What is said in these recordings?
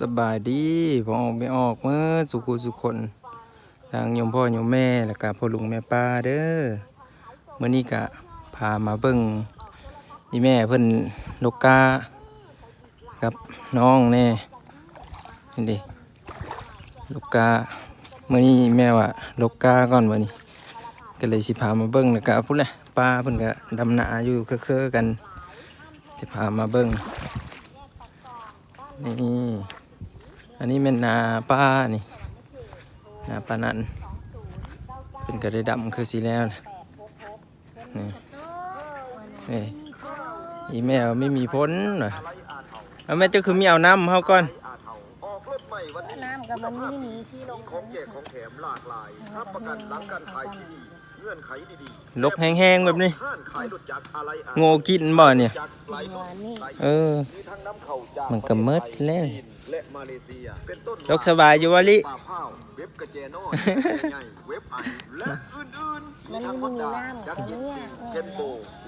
สบายดีพอออกไม่ออกเมื่อสุขุสุคนทางยมพ่อยมแม่แล้วก็พ่อลุงแม่ป้าเด้อเมื่อนี้ก็พามาเบิ่งนี่แม่เพิ่นลูกกากับน้องแน่นี่ดิลูกกาเมื่อนี้แม่ว่าลูกกาก่อนมื่อนี้ก็เลยสิพามาเบิ่งแล้วก็พูดเลยป้าเพิ่นก็ดำนาอยู่เคอะๆกันสิพามาเบิ่งนี่ อันนี้เป็นนาป้านี่นาป้านันเป็นกระได้ดำคือสีแล้วนี่นี่อีแมวไม่มีพ้นหน่อยเอาแม่จ้าคือมีเอาน้ำเขาก่อนน้ำกับมันนี่หนีที่ลงของแจกของแถมหลากหลายรับประกันหลังการขายที่นี่ ลกแห้งๆแบบนี้ๆห้านขายรถจักรอะไรอะโง่กินบ่เนี่ยจักรไหลลงนี่ไหลเออมีทั้งน้ำเข่าจากมันก็มืดแล้วจีนและมาเลเซียเป็นต้นลกสบายอยู่วะลิป่าเผาเว็บกระเจน้อยใหญ่เว็บอันและอื่นๆมีทั้งมดดาจักรยินซีเทนโบ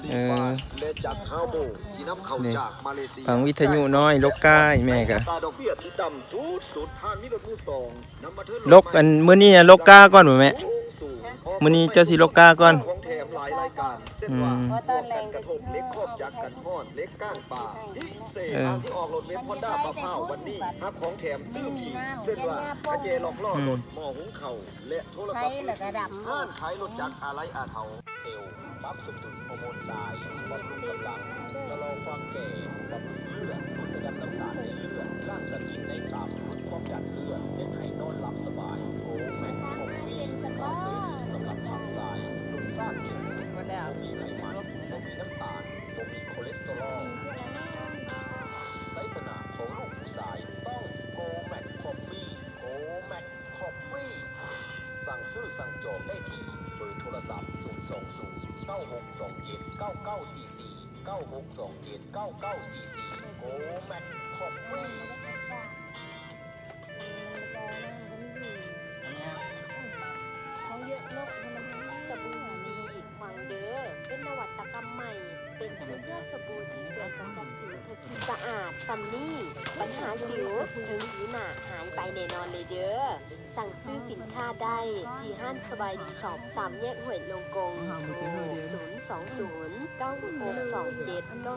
ลีฟาและจักรฮาวโบที่น้ำเข่าจากมาเลเซียฟังวิทยุน้อย ลกกาอีแม่กะตาดอกเบี้ยที่ต่ำสุดสุดห้างนี้รถมือสองน้ำมาเทิร์ลกอันมื้อนี้น่ะลกกาก่อนบ่แม่ มื้อนี้เจ้าสิโลกาก่อนของแถมหลายรายการเช่นอืว่ามเพราะตอนแรงกระทบเล็กครอบจักรกันพอดเล็กก้างป่าพิเศษทางที่ออกรถเว็บฮอนด้าปะเผาวันนี้ฮับของแถมตื้มขีเช่นว่ากระเจหลอกล่อรถหม้อหุงเข่าและโทรศัพท์แล้วก็ดำห้านขายรถจักรอะไรอาเทาเซลล์ปั๊บสมดุลฮอร์โมนทรายบำรุงกำลังชะลอความแก่บำรุงเลือดลดระดับน้ำตาลในเลือดร่างสกินใน 4 9 6 2 7 9 9 4 4โกแม็กคอฟฟี่เขาเยอะเนาะมันสบู่ดีอีกฟังเด้อเป็นนวัตกรรมใหม่ เป็นเครื่องเลือกสบู่ที่เกิดจากการผิวสะอาดซัมนี่ปัญหาสิวถึงผิวหนาหาย แน่นอนเลยเด้อ สั่งซื้อสินค้าได้ที่ห้านสบายดีสอบสามแยกห้วยลงกงศูนย์สองศูนย์เก้าหกสองเจ็ดเก้า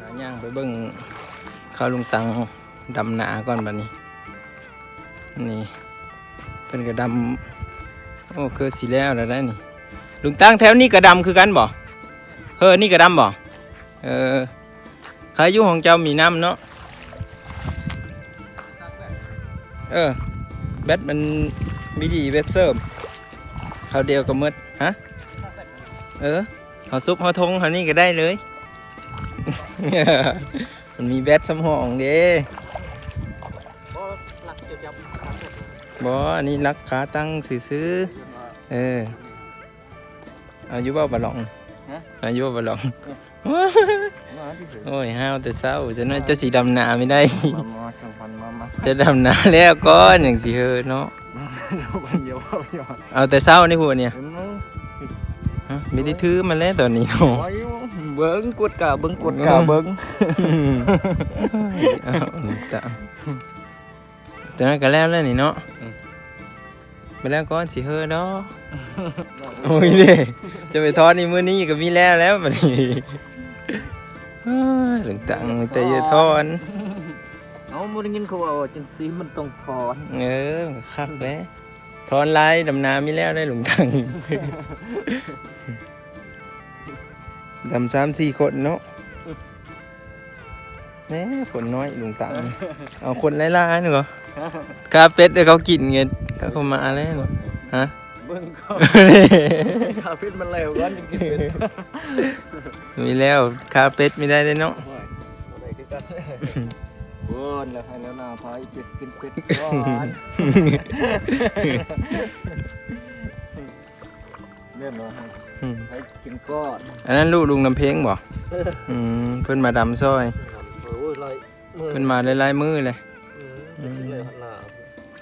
อ่าย่างไปเบิ่งข้าวลุงตังดำนาก่อนบัดนี้ นี่เพิ่นก็ดำโอ้คือสิแล้วแล้วได้นี่ลุงตังแถวนี้ก็ดำคือกันบ่เออนี่ก็ดำบ่เออ ใครอยู่ของเจ้ามีน้ำเนาะเออแบตมันมีดีแบตเสริมเขาวเดียวก็หมดฮะเออเอาซุปเอาทงเขานี่ก็ได้เลย มันมีแบตสำหองเด้บออันนี้รักขาตั้งซื้อๆเอออายุบ่บะหลองอายุบ่บะหลอง โอ้ยห้าวแต่เศร้าจะน่าจะสีดำนาไม่ได้มาสัมพันธ์มามาจะดำนาแล้วก้อนอย่างสิเฮอเนาะเดี๋ยวเอาเดี๋ยวเอาแต่เศร้านี่หัวเนี่ยเห็นมั้งฮะไม่ได้ถือมันแล้วตอนนี้เนาะไว้เบิ้งกดกะเบิ้งกดกะเบิ้งเอาแต่แต่นั้นก็แล้วแล้วนี่เนาะไปแล้วก้อนสิเฮอเนาะโอ้ยเด้จะไปทอดนี่มื้อนี้ก็มีแล้วแล้วบัดนี้เอ้ย หลังตังแต่อย่าทอนเอาบ่ได้ยินเขาว่าจังซี่มันต้องถอนเออคักแล้วทอนลายดำนามีแล้วได้หลงตังดำสามสี่คนเนาะแหน่คนน้อยหลงตังเอาคนไล่ๆนี่เหรอกาเป็ดเดี๋ยวเขากินเงินเขาก็มาแล้วเนาะฮะ เบิ้งเขาคาพิษมันแล้วกันจริงๆเป็นมีแล้วคาเป็ดไม่ได้เลยเนาะโอ้ยอะไรคือกันเบิ้นแล้วให้แล้วหน้าพายเป็ดกินเป็ดก่อนเล่นเนาะอืมให้กินก้อนอันนั้นลูกลุงน้ำเพลงบ่อืมเพิ่นมาดำซอย โอ้ยไรมือเพิ่นมาหลายๆมือเลยอืมเลยหันหน้า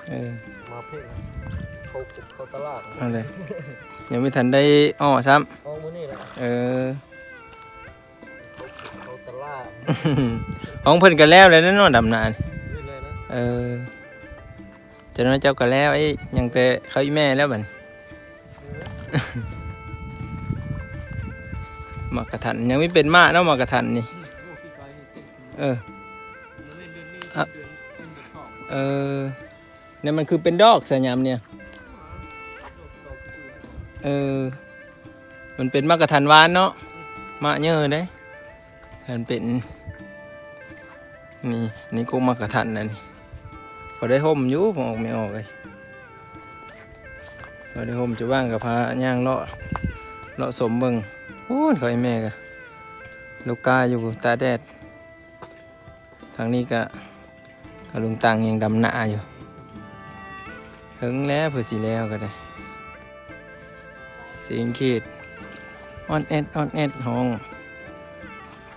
เออมาเพ่ง เขาเขาตลาดเอาเลยยังไม่ทันได้อ้อซ้เอามือนี่แหละำเออ เขาตของเพิ่นก็แล้วเลยนะเนาะดำนานี่นี่เลยนะเออเจ้าน้อยเจ้าก็แล้วไอ้ยังแต่เขาอีแม่แล้วบัดนี้ หมากกระทันยังไม่เป็นมาเนาะหมากกระทันนี่ โอ้พี่ไก่นี่เต็มเออเล่นเดือนนี้อะเดือนเดือนสองเออเนี่ยมันคือเป็นดอกสยามเนี่ย เออ มันเป็นมะกระทันวานเนาะมะเยอะได้มันเป็น นี่นี่กูมะกระทันนะนี่พอได้ห่มอยู่ผมออกไม่ออกเลยพอได้ห่มจะว่างกับพาย่างเลาะเลาะสมเบิงโอ้ยเขาไอแม่กะลูกกาอยู่ตาแดด ทางนี้ก็กลุงตังยังดำหน้าอยู่ถึงแล้วเพื่อสีแล้วก็ได้ สียงเขตออนแอดออนแอดห้อง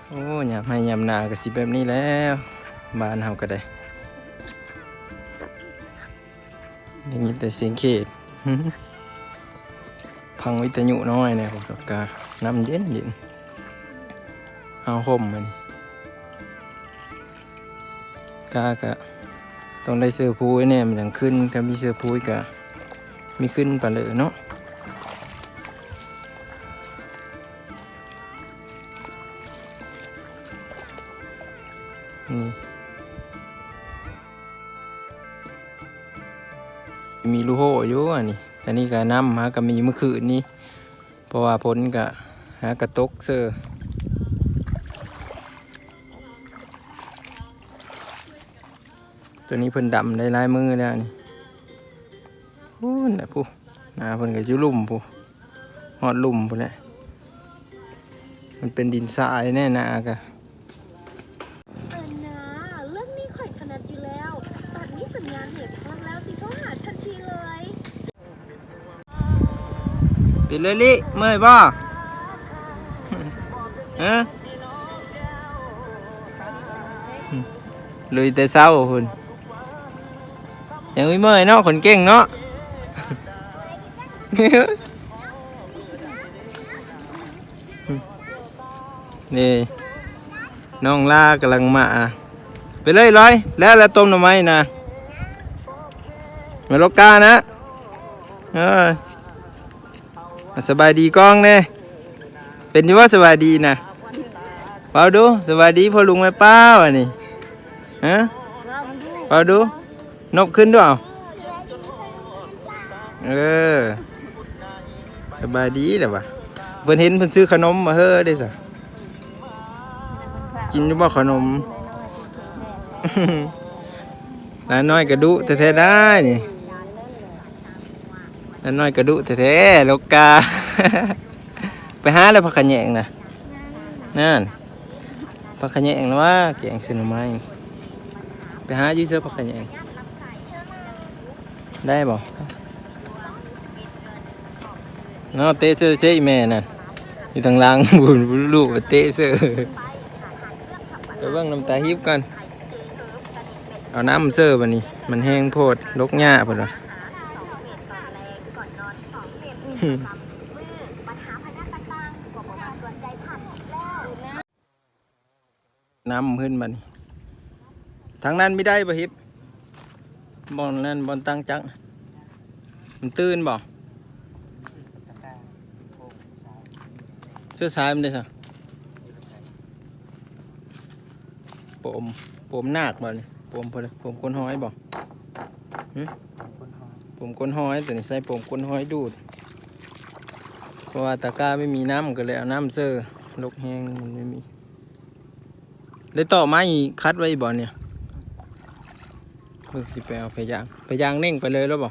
โอ้ยามให้ยามนาก็สิแบบนี้แล้วบ้านเฮาก็ได้อย่างนี้แต่เสียงเขตพังวิทยุน้อยเนี่ยผมกาน้ำเย็นเย็นเอาห่มมันกากะต้องได้เสื้อพูยเนี่ยมันยังขึ้นถ้ามีเสื้อพูยกะมีขึ้นไปเลยเนาะ นี้อันนี้ก็น้ำหาก็มีเมื่อคืนนี้ เพราะว่าพ้นก็หากระตกเซอร์ตัวนี้เพิ่นดำได้ลายมือแล้วนี่โอ้น่ะผู้นาเพิ่นก็อยู่ลุ่มผู้หอดลุ่มผู้แหละมันเป็นดินทรายแน่นากะเออนะเรื่องนี้ข่อยถนัดอยู่แล้ว ตอนนี้สัญญาณเหตุพังแล้วสิเขาหาทันทีเลย ปิดเลยลิเมื่อยบ่ฮะลุยแต่เช้าคุณยังไม่เมื่อยเนาะคนเก่งเนาะนี่น้องลากำลังมาไปเลยร้อย แล้วแล้วต้มหน่อไม้นะมาลกกานะเอออะ สบายดีกล้องเน่เป็นอยังว่าสบายดีนะเปล่าดูสบายดีพ่อลุงแม่ป้าวะนี่ฮะเปล่าดูนบขึ้นด้วยเอาเออสบายดีเด้อวะเพิ่นเห็นเพิ่นซื้อขนมมาเฮ้อได้สะกินอยู่บ่ขนมร้านน้อยกระดุแท้ๆได้นี่ แล้วน้อยกระดุแท้ๆลูกกา ไปหาแล้วพักขะแยงนะนั่นพักขะแยงนะว่าแกงซื้อหน่อไม้ไปหายื้อเสื้อพักขะแยงได้บ่เนาะเตะเสื้อเจ๊แม่น่ะอยู่ทางล่างบุญลูกเตะเสื้อไปเบิ่งน้ำตาฮิบกันเอาน้ำเสื้อบัดนี้ มันแห้งโพดลกหญ้าพุ่นว่ะ น้ำขึ้นมานี่ทางนั้นไม่ได้ปะฮิปบอลนั่นบอลตั้งจังมันตื่นบ่เสื้อสายมันได้สัผมผมหนาคบ่นี่ผมพอดีผมก้นห้อยบ่หึผมก้นห้อยแตัวนี้ใส่ผมก้นห้อยดูด ราะว่าตะกร้าไม่มีน้ำก็เลยเอาน้ำเซอร์ลกแห้งมันไม่มีเลยต่อไม้คัดไว้บ่เนี่ยเพิ่งสิไปเอาพยางพยางเน่งไปเลยแล้วบ่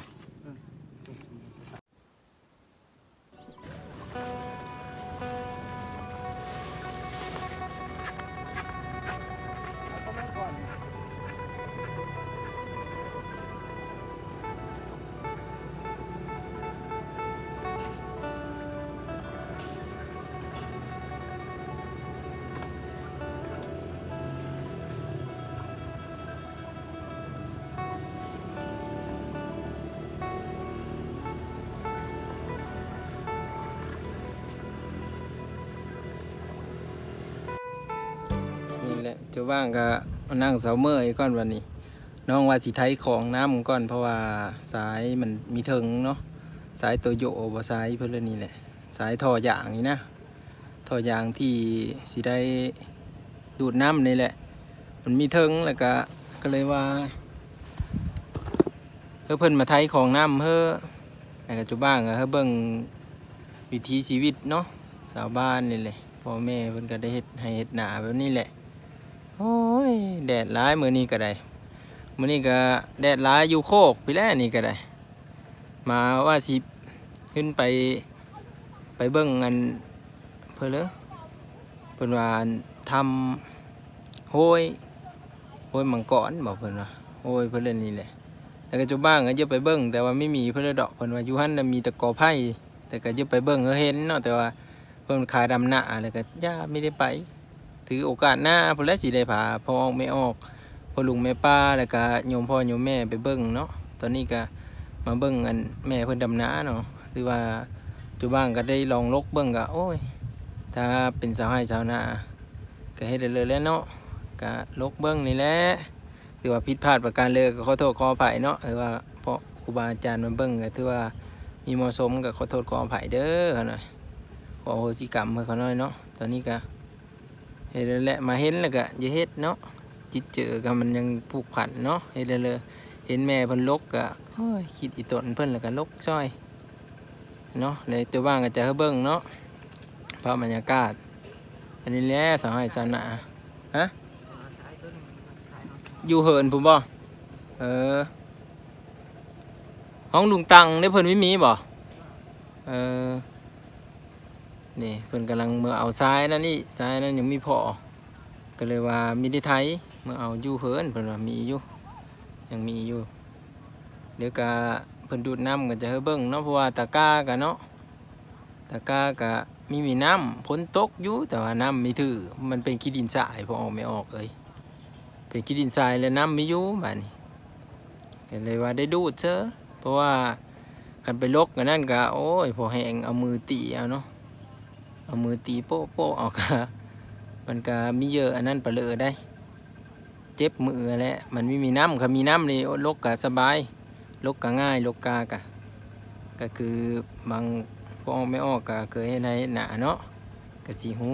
แหละเจ้าบ้างก็นั่งเสาเมื่อยก่อนวันนี้ น้องว่าสิไทยของน้ำก่อนเพราะว่าสายมันมีเทิงเนาะสายตัวโยบสายเพื่อนนี่แหละสายท่ออย่างนี่นะท่ออย่างที่สิได้ดูดน้ำนี่แหละ มันมีเทิงแล้วก็ก็เลยว่าเพิ่อนมาไทยของน้ำเฮ้แล้วก็เจ้าบ้างก็เฮ้เบิ่งวิถีชีวิตเนาะสาวบ้านนี่แหละพ่อแม่เพิ่นก็ได้เฮ็ดให้เฮ็ดหนาแบบนี้แหละ โอ้ยแดดร้ายมือนี้ก็ได้มือนี้ก็แดดร้ายอยู่โคกไปแล้วนี่ก็ได้ มาว่าสิขึ้นไปไปเบิ่งอันเพิ่นเลยเพิ่อนว่าทำโห้ยโห้ยมังกรบอกเพิ่อนว่าโห้ยเพิ่นเล่นนี่แหละแล้วก็จุบ้างก็เยอะไปเบิ่งแต่ว่าไม่มีเพิ่นเลยดอกเพิ่อนว่าอยู่หันมีแต่กอไผ่แต่ก็เยอะไปเบิ่งก็เห็นเนาะแต่ว่าเพิ่อนขายดำหน้าแล้วก็ย่าไม่ได้ไป ถือโอกาสหน้าพิ่นและสิได้พาพ่อออกไม่ออกพ่อลุงแม่ป้าแล้วก็โยมพ่อโยมแม่ไปเบิ่งเนาะตอนนี้ก็มาเบิ่งอันแม่เพิ่นดำน้าเนาะหรือว่าจุบ้างก็ได้ลองลกเบิ่งก็โอ้ย ถ้าเป็นสาวให้สาวนาก็เฮ็ดได้เลยแล้วเนาะก็ลกเบิ่งนี่แหละถือว่าผิดพลาดประการเลยก็ขอโทษขออภัยเนาะหรือว่าเพราะครูบาอาจารย์มาเบิ่งก็ถือว่ามีเหมาะสมก็ขอโทษขออภัยเด้อเขาหน่อยขอโหสิกรรมให้เขาหน่อยเนาะตอนนี้ก็ เฮ็ดแล้วแหละมาเห็นแล้วก็อย่าเฮ็ดเนาะจิตเจอกันมันยังผูกพันเนาะเห็นเลยเห็นแม่เพิ่นลกก็โอ้ยคิดอีตนเพิ่นแล้วก็ลกจ้อยเนาะในตัวบ้างก็จะให้เบิ่งเนาะภาพบรรยากาศ อันนี้แหละสาวให้สาวหนาฮะอยู่เหินผมบ่เออห้องลุงตังได้เพิ่นไม่มีบ่เออ นี่เพิ่นกำลังเมื่อเอาซ้ายนั่นนี่ซ้ายนั่นยังมีพอก็เลยว่ามีได้ไทยเมื่อเอาอยู่เฮินเพิ่นว่ามีอยู่ยังมีอยู่เดี๋ยวก็เพิ่นดูดน้ำก็จะให้เบิ่งเนาะเพราะว่าตะก้าก็เนาะตะก้าก็มีมีน้ำฝนตกอยู่แต่ว่าน้ำไม่ถือมันเป็นขี้ดินทรายพอออกไม่ออกเอ้ยเป็นขี้ดินทรายแล้วน้ำไม่อยู่บัดนี้ก็เลยว่าได้ดูดเชอเพราะว่าคันไปลกกันนั่นก็โอ้ยพอแหงเอามือตีเอาเนาะ เอามือตีโป๊ะโป๊ะเอกมันก็มีเยอะอันนั้นปเลยได้ เจ็บมือแหละมันไม่มีน้ำค่ะมีน้ำนี่โอ้ลกกะสบายลกกะง่ายลกกากะก็คือบางพออไม่ออกก็เคยให้ในหนาเนาะก็สีหู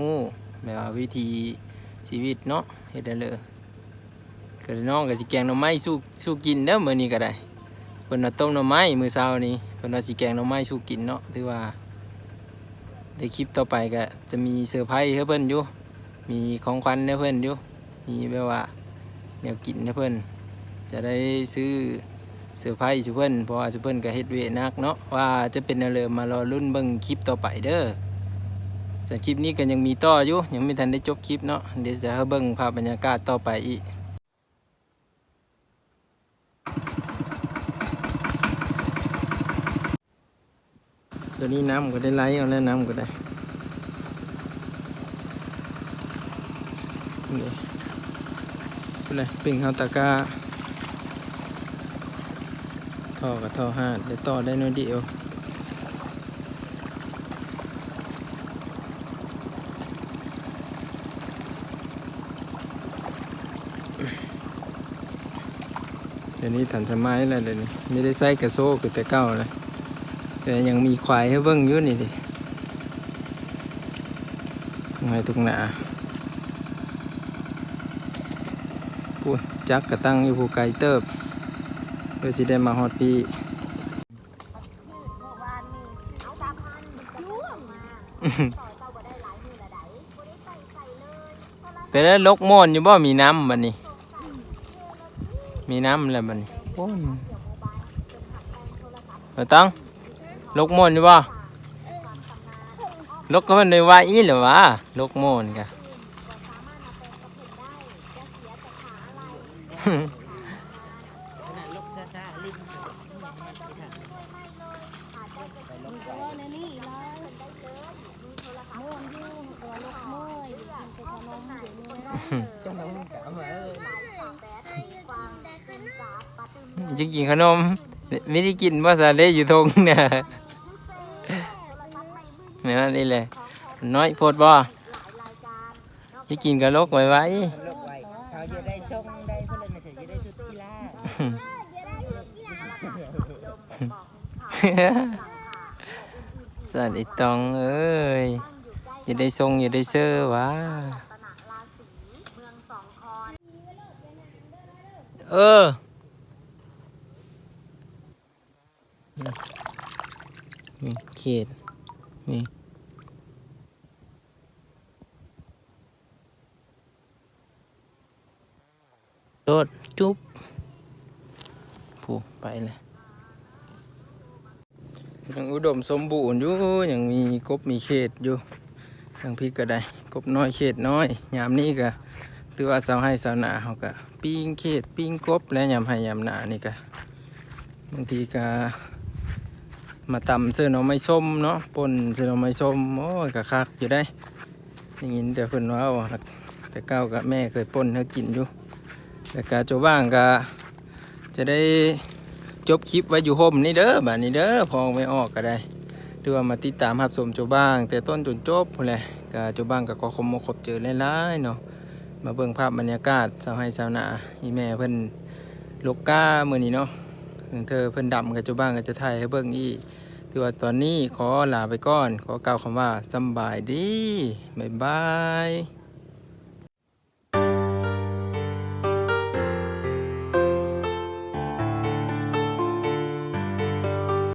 แบบว่าวิธีชีวิตเนาะเฮ็ดได้เลยก็น้องก็สิแกงหน่อไม้สู้สู้กินเด้อมื้อนี้ก็ได้เพิ่นว่าต้มหน่อไม้มื้อเช้านี้เพิ่นว่าสิแกงหน่อไม้สู้กินเนาะถือว่า ในคลิปต่อไปก็จะมีเซอร์ไพรส์ให้เพิ่อนอยู่ มีของขวัญให้เพื่อนอยู่ มีแบบว่าแนวกินให้เพื่อน จะได้ซื้อเสื้อผ้าให้เพื่อนเพราะว่าเพื่อนก็เฮ็ดเวนักเนาะว่าจะเป็นอะไรมารอรุ่นเบิ่งคลิปต่อไปเด้อส่วนคลิปนี้ก็ยังมีต่ออยู่ยังไม่ทันได้จบคลิปเนาะเดี๋ยวจะให้เบิ่งภาพบรรยากาศต่อไปอีก ตัวนี้น้ำก็ได้ไหลเอาแล้วน้ำก็ได้นี่เป็นไรปิ่งเฮาตะก้าท่อกับท่อห้าเดี๋ยวต่อได้น้อยเดียวเดี๋ยวนี้ทันสมัยแล้วเดี๋ยวนี้ไม่ได้ใส่กระโซ่คือแต่เก่าเลย แต่ยังมีควายให้เบิ่งอยู่นี่ดิไงตรงหนาพูจักกระตั้งอยู่ภูไกลเติบเพื่อสิได้มาฮอดปีเป็นแล้วลกม่อนอยู่บ่ มีน้ำบัดนี้ มีน้ำแล้วบัดนี้โอ้ยเอง ลกมอนอยู่บ่ลกก็มันเลยว่าอีหรือวะลกมอนกะจะกินขนม ไม่ได้กินว่าซาเล่อยู่ทงเนี่ยนี่นั่นนี่เลยน้อยโพดบ่ที่กินกระโลกไว้ไว้เาเพื่สัตว์ไอตองเอ้ยอย่าได้ทรงอย่าได้เสื้อวะเออ นี่เขตนี่โดด จุ๊บผูกไปเลยยังอุดมสมบูรณ์อยู่ยังมีกบมีเขตอยู่ทางพี่ก็ได้ กบน้อยเขตน้อย ยามนี้ก็ตือว่าสาวให้สาวหนาเขาก็ปิ้งเขตปิ้งกบและยามให้ยามหนานี่ก็บางทีก็ มาตำเสื้อหน่อไม้ส้มเนาะปนเสื้อหน่อไม้ส้มโอ้ยก็คักอยู่ได้ได้ยินแต่เพิ่นว่าแต่เก้ากับแม่เคยปนให้กินอยู่แต่กาโจบ้างก็จะได้จบคลิปไว้อยู่โฮมนี่เด้อบัดนี้เด้อพองไม่ออกก็ได้หรือว่ามาติดตามรับชมโจบ้าง แต่ต้นจนจบพู้นแหละก็โจบ้างก็ขอคมมาคบเจอหลายๆเนาะมาเบิ่งภาพบรรยากาศชาวไร่ชาวนาอีแม่เพิ่นลกก้ามือนี้เนาะ เธอเพิ่นดำกับจุบ้างก็จะถ่ายให้เบิ่งอีกถือว่าตอนนี้ขอลาไปก่อน ขอกล่าวคำว่าสบายดีบ๊ายบาย